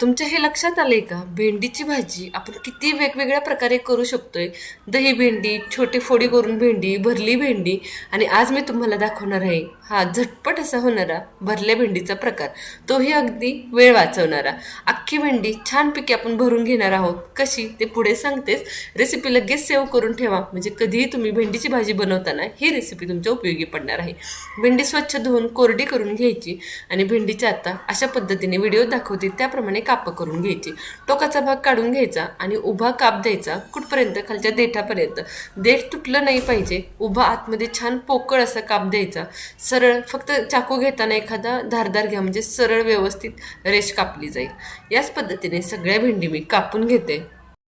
तुमच्या हे लक्षात आलंय का? भेंडीची भाजी आपण किती वेगवेगळ्या प्रकारे करू शकतोय. दही भेंडी छोटी फोडी करून भेंडी भरली भेंडी. आणि आज मी तुम्हाला दाखवणार आहे हा झटपट असा होणारा भरल्या भेंडीचा प्रकार. तोही अगदी वेळ वाचवणारा. अख्खी भेंडी छानपैकी आपण भरून घेणार आहोत. कशी? ते पुढे सांगतेच. रेसिपी लगेच सेव्ह करून ठेवा. म्हणजे कधीही तुम्ही भेंडीची भाजी बनवताना ही रेसिपी तुमच्या उपयोगी पडणार आहे. भेंडी स्वच्छ धुवून कोरडी करून घ्यायची. आणि भेंडीच्या आता अशा पद्धतीने व्हिडिओ दाखवते. त्याप्रमाणे काप करून घ्यायची. टोकाचा भाग काढून घ्यायचा आणि उभा काप द्यायचा कुठपर्यंत? खालच्या देठापर्यंत. देठ तुटलं नाही पाहिजे. उभा आतमध्ये छान पोकळ असा काप द्यायचा. सरळ फक्त चाकू घेताना एखादा धारदार घ्या म्हणजे सरळ व्यवस्थित रेष कापली जाईल. याच पद्धतीने सगळ्या भेंडी मी कापून घेते.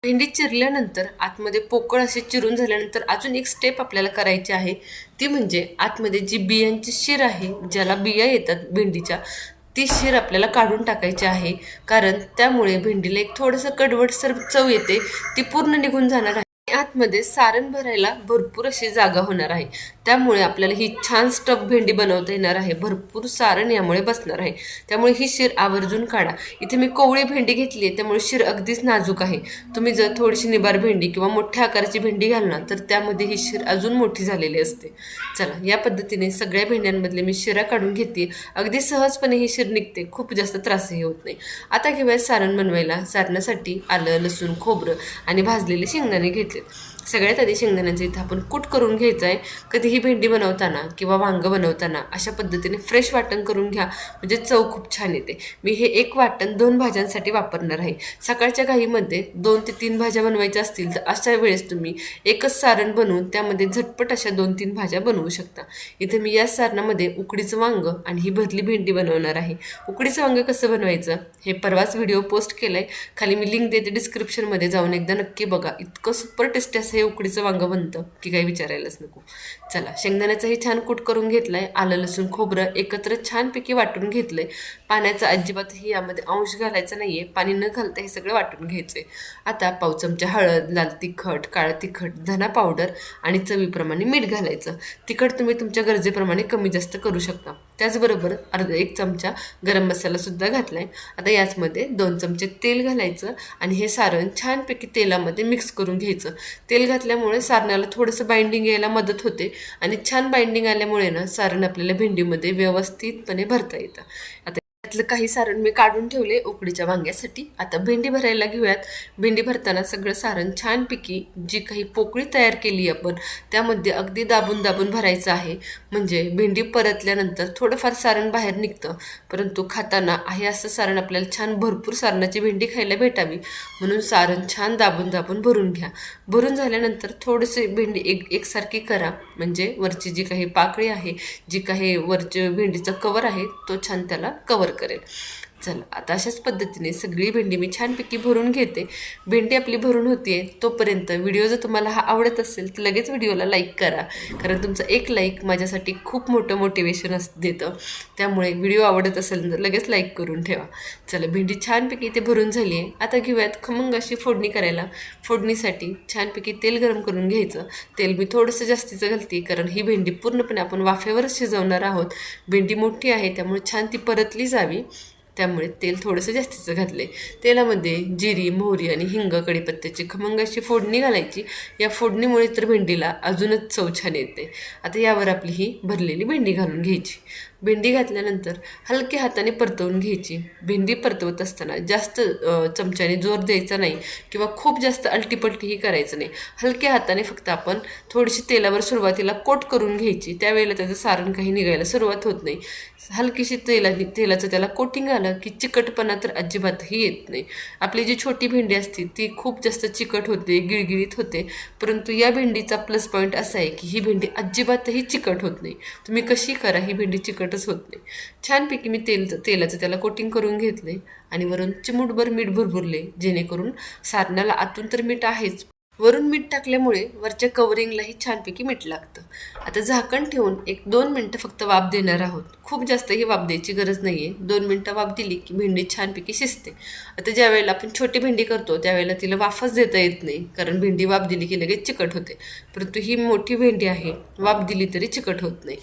भेंडी चिरल्यानंतर आतमध्ये पोकळ असे चिरून झाल्यानंतर अजून एक स्टेप आपल्याला करायची आहे. ती म्हणजे आतमध्ये जी बियांची शिर आहे ज्याला बिया येतात भेंडीच्या ती शिर आपल्याला काढून टाकायची आहे. कारण त्यामुळे भेंडीला एक थोडंसं कडवटसर चव येते. ती पूर्ण निघून जाणार आहे. आतमध्ये सारण भरायला भरपूर अशी जागा होणार आहे. त्यामुळे आपल्याला ही छान स्टफ भेंडी बनवता येणार आहे. भरपूर सारण यामुळे बसणार आहे. त्यामुळे ही शिर आवर्जून काढा. इथे मी कोवळी भेंडी घेतली आहे. त्यामुळे शिर अगदीच नाजूक आहे. तुम्ही जर थोडीशी निबार भेंडी किंवा मोठ्या आकाराची भेंडी घालणार तर त्यामध्ये ही शिर अजून मोठी झालेली असते. चला या पद्धतीने सगळ्या भेंड्यांमधले मी शिरा काढून घेते अगदी सहजपणे ही शिर निघते. खूप जास्त त्रासही होत नाही. आता घेऊया सारण बनवायला. सारणासाठी आलं लसूण खोबरं आणि भाजलेले शेंगदाणे घेतले सगळ्यात आधी शेंगदाण्याचं इथं आपण कूट करून घ्यायचं आहे कधीही भेंडी बनवताना किंवा वांगं बनवताना अशा पद्धतीने फ्रेश वाटण करून घ्या. म्हणजे चव खूप छान येते. मी हे एक वाटण दोन भाज्यांसाठी वापरणार आहे. सकाळच्या घाईमध्ये दोन ते तीन भाज्या बनवायच्या असतील तर अशा वेळेस तुम्ही एकच सारण बनवून त्यामध्ये झटपट अशा दोन तीन भाज्या बनवू शकता. इथे मी या सारणामध्ये उकडीचं वांगं आणि ही भरली भेंडी बनवणार आहे. उकडीचं वांगं कसं बनवायचं? हे परवाच व्हिडिओ पोस्ट केलं आहे खाली मी लिंक देते डिस्क्रिप्शनमध्ये जाऊन एकदा नक्की बघा. इतकं सुपर टेस्टी असं हे उकडीचं वांगं बनतं की काही विचारायलाच नको. चला शेंगदाण्याचाही छान कूट करून घेतलाय. आलं लसूण खोबरं एकत्र छानपैकी वाटून घेतलंय. पाण्याचा अजिबातही यामध्ये अंश घालायचा नाहीये. पाणी न घालता हे सगळं वाटून घ्यायचंय. आता पाव चमचा हळद लाल तिखट काळं तिखट धना पावडर आणि चवीप्रमाणे मीठ घालायचं. तिखट तुम्ही तुमच्या गरजेप्रमाणे कमी जास्त करू शकता. त्याचबरोबर अर्धा एक चमचा गरम मसाला सुद्धा घातलाय. आता याचमध्ये दोन चमचे तेल घालायचं आणि हे सारण छानपैकी तेलामध्ये मिक्स करून घ्यायचं. तेल घातल्यामुळे सारणाला थोडंसं बाइंडिंग यायला मदत होते. आणि छान बाइंडिंग आल्यामुळे ना सारण आपल्याला भेंडीमध्ये व्यवस्थितपणे भरता येतं. आता त्यातलं काही सारण मी काढून ठेवले उकडीच्या वांग्यासाठी. आता भेंडी भरायला घेऊयात. भेंडी भरताना सगळं सारण छानपैकी जी काही पोकळी तयार केली आपण त्यामध्ये अगदी दाबून दाबून भरायचं आहे. म्हणजे भेंडी परतल्यानंतर थोडंफार सारण बाहेर निघतं. परंतु खाताना आहे असं सारण आपल्याला छान भरपूर सारणाची भेंडी खायला भेटावी. म्हणून सारण छान दाबून दाबून भरून घ्या. भरून झाल्यानंतर थोडीशी भेंडी एक एकसारखी करा. म्हणजे वरची जी काही पाकळी आहे जी काही वरचे भेंडीचं कवर आहे तो छान त्याला कवर worker चला आता अशाच पद्धतीने सगळी भेंडी मी छानपैकी भरून घेते. भेंडी आपली भरून होतीये तोपर्यंत व्हिडिओ जर तुम्हाला हा आवडत असेल तर लगेच व्हिडिओला लाईक करा. कारण तुमचं एक लाईक माझ्यासाठी खूप मोठं मोटिवेशन अस देतं. त्यामुळे व्हिडिओ आवडत असेल तर लगेच लाईक करून ठेवा. चला भेंडी छानपैकी इथे भरून झाली आहे आता घेऊयात खमंग अशी फोडणी करायला. फोडणीसाठी छानपैकी तेल गरम करून घ्यायचं. तेल मी थोडंसं जास्तीचं घालते कारण ही भेंडी पूर्णपणे आपण वाफेवरच शिजवणार आहोत. भेंडी मोठी आहे त्यामुळे छान ती परतली जावी. त्यामुळे तेल थोडंसं जास्तीचं घातले तेलामध्ये जिरी मोहरी आणि हिंग कढीपत्त्याची खमंग अशी फोडणी घालायची. या फोडणीमुळे तर भेंडीला अजूनच चव छान येते. आता यावर आपली ही भरलेली भेंडी घालून घ्यायची. भेंडी घातल्यानंतर हलक्या हाताने परतवून घ्यायची. भेंडी परतवत असताना जास्त चमच्याने जोर द्यायचा नाही किंवा खूप जास्त अलटीपलटीही करायचं नाही. हलक्या हाताने फक्त आपण थोडीशी तेलावर सुरुवातीला कोट करून घ्यायची. त्यावेळेला त्याचं सारण काही निघायला सुरुवात होत नाही. हलकीशी तेला तेलाचं त्याला कोटिंग आलं की चिकटपणा तर अजिबातही येत नाही. आपली जी छोटी भेंडी असते ती खूप जास्त चिकट होते गिळगिळीत होते. परंतु या भेंडीचा प्लस पॉईंट असा आहे की ही भेंडी अजिबातही चिकट होत नाही. तुम्ही कशी करा ही भेंडी चिकट चिकटच होत नाही. छानपैकी मी तेल तेलाचं त्याला कोटिंग करून घेतले आणि वरून चिमूटभर मीठ भरभरले जेणेकरून सारणाला आतून तर मीठ आहेच. वरून मीठ टाकल्यामुळे वरच्या कवरिंगलाही छानपैकी मीठ लागतं. आता झाकण ठेवून एक दोन मिनटं फक्त वाफ देणार आहोत. खूप जास्त ही वाफ द्यायची गरज नाही आहे दोन मिनटं वाफ दिली की भेंडी छानपैकी शिजते. आता ज्या वेळेला आपण छोटी भेंडी करतो त्यावेळेला तिला वाफच देता येत नाही कारण भेंडी वाफ दिली की लगेच चिकट होते. परंतु ही मोठी भेंडी आहे वाफ दिली तरी चिकट होत नाही.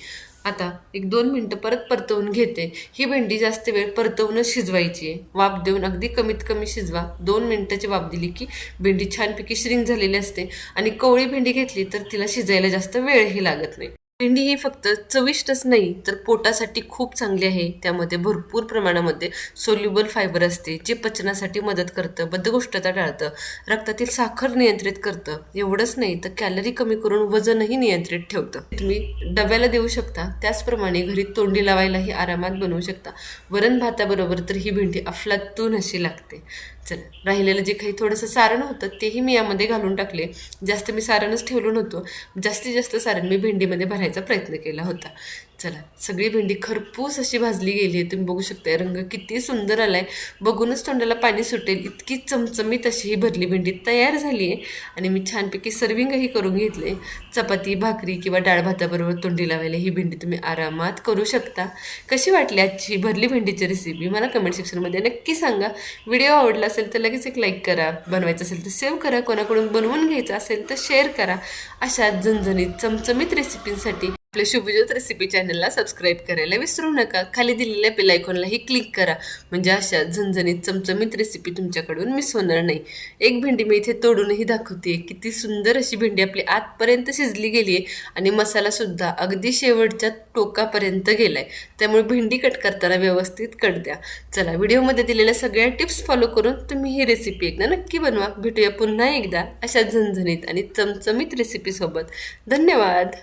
आता एक दोन मिनटं परत परतवून घेते. ही भेंडी जास्त वेळ परतवूनच शिजवायची आहे. वाफ देऊन अगदी कमीत कमी शिजवा. दोन मिनटाची वाफ दिली की भेंडी छानपैकी श्रिंक झालेली असते आणि कवळी भेंडी घेतली तर तिला शिजायला जास्त वेळही लागत नाही. भेंडी ही फक्त चविष्टच नाही तर पोटासाठी खूप चांगली आहे. त्यामध्ये भरपूर प्रमाणामध्ये सोल्युबल फायबर असते जे पचनासाठी मदत करतं बद्धकोष्ठता टाळतं रक्तातील साखर नियंत्रित करतं. एवढंच नाही तर कॅलरी कमी करून वजनही नियंत्रित ठेवतं. तुम्ही डब्याला देऊ शकता त्याचप्रमाणे घरी तोंडी लावायलाही आरामात बनवू शकता. वरण भाताबरोबर तर ही भेंडी अफलातून अशी लागते. चला राहिलेलं जे काही थोडंसं सारण होतं तेही मी यामध्ये घालून टाकले. जास्त मी सारणच ठेवलं नव्हतं. जास्तीत जास्त सारण मी भेंडीमध्ये भरायला भरायचा प्रयत्न केला होता. चला सगळी भेंडी खरपूस अशी भाजली गेली आहे तुम्ही बघू शकता रंग किती सुंदर आला आहे बघूनच तोंडाला पाणी सुटेल इतकी चमचमीत अशी ही भरली भेंडी तयार झाली आहे. आणि मी छानपैकी सर्विंगही करून घेतले चपाती भाकरी किंवा डाळ भाताबरोबर तोंडी लावायला ही भेंडी तुम्ही आरामात करू शकता. कशी वाटली आजची भरली भेंडीची रेसिपी मला कमेंट सेक्शनमध्ये नक्की सांगा. व्हिडिओ आवडला असेल तर लगेच एक लाईक करा. बनवायचं असेल तर सेव्ह करा. कोणाकडून बनवून घ्यायचं असेल तर शेअर करा. अशा झणझणीत चमचमीत रेसिपींसाठी आपल्या शुभज्योत रेसिपी चॅनलला सबस्क्राईब करायला विसरू नका. खाली दिलेल्या बेल आयकॉनलाही क्लिक करा. म्हणजे अशा झणझणीत चमचमीत रेसिपी तुमच्याकडून मिस होणार नाही. एक भेंडी मी इथे तोडूनही दाखवते किती सुंदर अशी भेंडी आपली आतपर्यंत शिजली गेली आहे आणि मसालासुद्धा अगदी शेवटच्या टोकापर्यंत गेलाय. त्यामुळे भेंडी कट करताना व्यवस्थित कट द्या. चला व्हिडिओमध्ये दिलेल्या सगळ्या टिप्स फॉलो करून तुम्ही ही रेसिपी एकदा नक्की बनवा. भेटूया पुन्हा एकदा अशा झणझणीत आणि चमचमीत रेसिपीसोबत धन्यवाद!